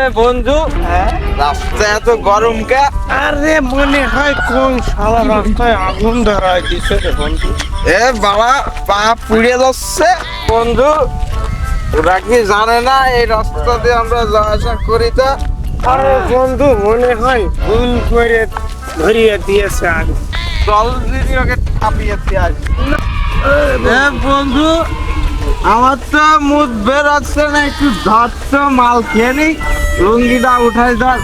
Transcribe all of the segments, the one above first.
এ বন্ধু। রাস্তা এত গরম কে? আরে মনে হয় কোন শালা রাস্তায় আগুন ধরায় দিছে রে বন্ধু। এ বাবা পা পুড়ে যাচ্ছে। বন্ধু ওরা কি জানে না এই রাস্তা দিয়ে আমরা যাওয়া আসা করি তা? আরে বন্ধু মনে হয় ভুল করে ধরিয়ে দিয়েছে আগুন। জল দিয়ে ওকে চাপিয়েছি আজ এ বন্ধু আমার তো মুখ বের হচ্ছে না একটু ধরছ মাল খেয়ে নি লুঙ্গিটা উঠাই ধর।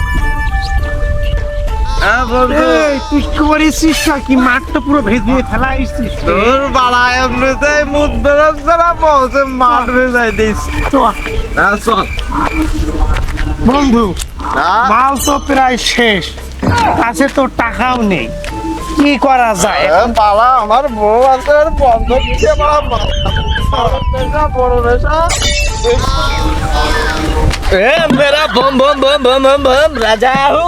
হ্যাঁ বন্ধু। তুই করেছিস কি মাঠটা পুরো ভেজিয়ে ফেলাইছিস? রে। তোর বাড়া এমনিতে মুখ বেরোচ্ছে না বলছে মাঠ ভেজাই দিস। তো, হ্যাঁ চল। বন্ধু হ্যাঁ? মাল তো প্রায় শেষ কাছে তো টাকাও নেই। কি করা যায়? বাবা আমার বউ আছে বন্ধ দিচ্ছে বড় এ মেরা বম বম বম বম বম বম রাজা হু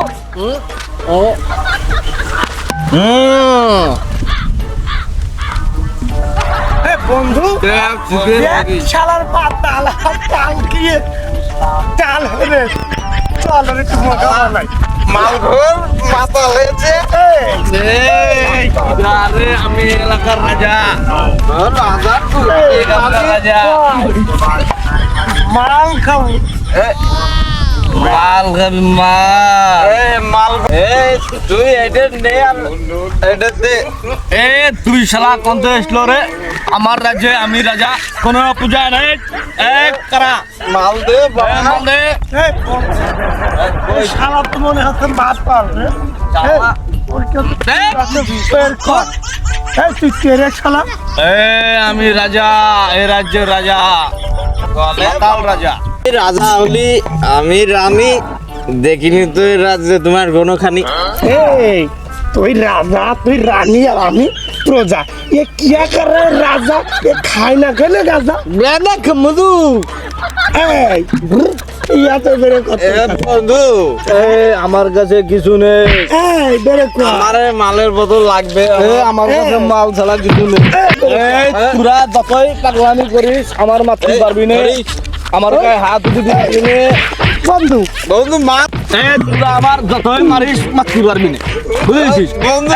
বন্ধু শালার পাতাল তাল কিয়ে তাল রে চাল রে তুমি মাল ঘর আমি এলাকার রাজা। রাজা এলাকার রাজা। মাল খাবি। মাল এ মাল এ তুই এটা নে আর এটা দে। এ তুই শালা কোনতে এসলো রে? আমার রাজ্যে আমি রাজা কোনো পূজা নেই। এক করা? মাল দে মাল দে। শালা তো মনে হচ্ছে বাদ পার রে। তুই আমি রাজা, এ রাজ্যের রাজা রাজা রাজা হলি আমি রানী দেখিনি তো এই রাজ্যে তোমার কোনোখানি এই তুই রাজা তুই রানী আর আমি প্রজা এ কিয়া রাজা। এ খায় না খেলে গাজা বেদা মধু বন্ধু। আমার কাছে কিছু নেই। আমার মালের বোতল লাগবে। আমার কাছে মাল ছাড়া কিছু নেই। তোরা যতই পাগলামি করিস আমার মারতে পারবি না। আমার গায়ে হাত দিতে পারবি না। বন্ধু। বন্ধু এ তোরা আমার যতই মারিস মারতে পারবি না। বুঝেছিস? বন্ধু,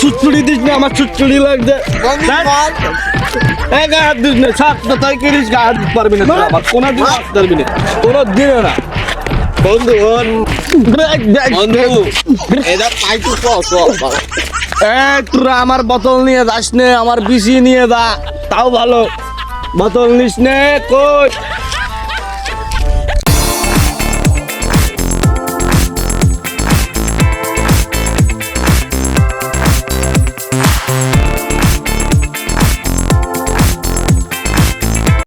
সুচুড়ি দিস না আমার সুচুড়ি লাগছে। মাল এ গায়ে হাত দিস না করিস হাত পারবি না আমার কোনো দিন হাত পারবি না। কোনো দিনও না। বন্ধু বন্ধু এটা পাইতু চ চ এ তোরা আমার বোতল নিয়ে যাস নে আমার বিসি নিয়ে যা তাও ভালো। বোতল নিস নে কই?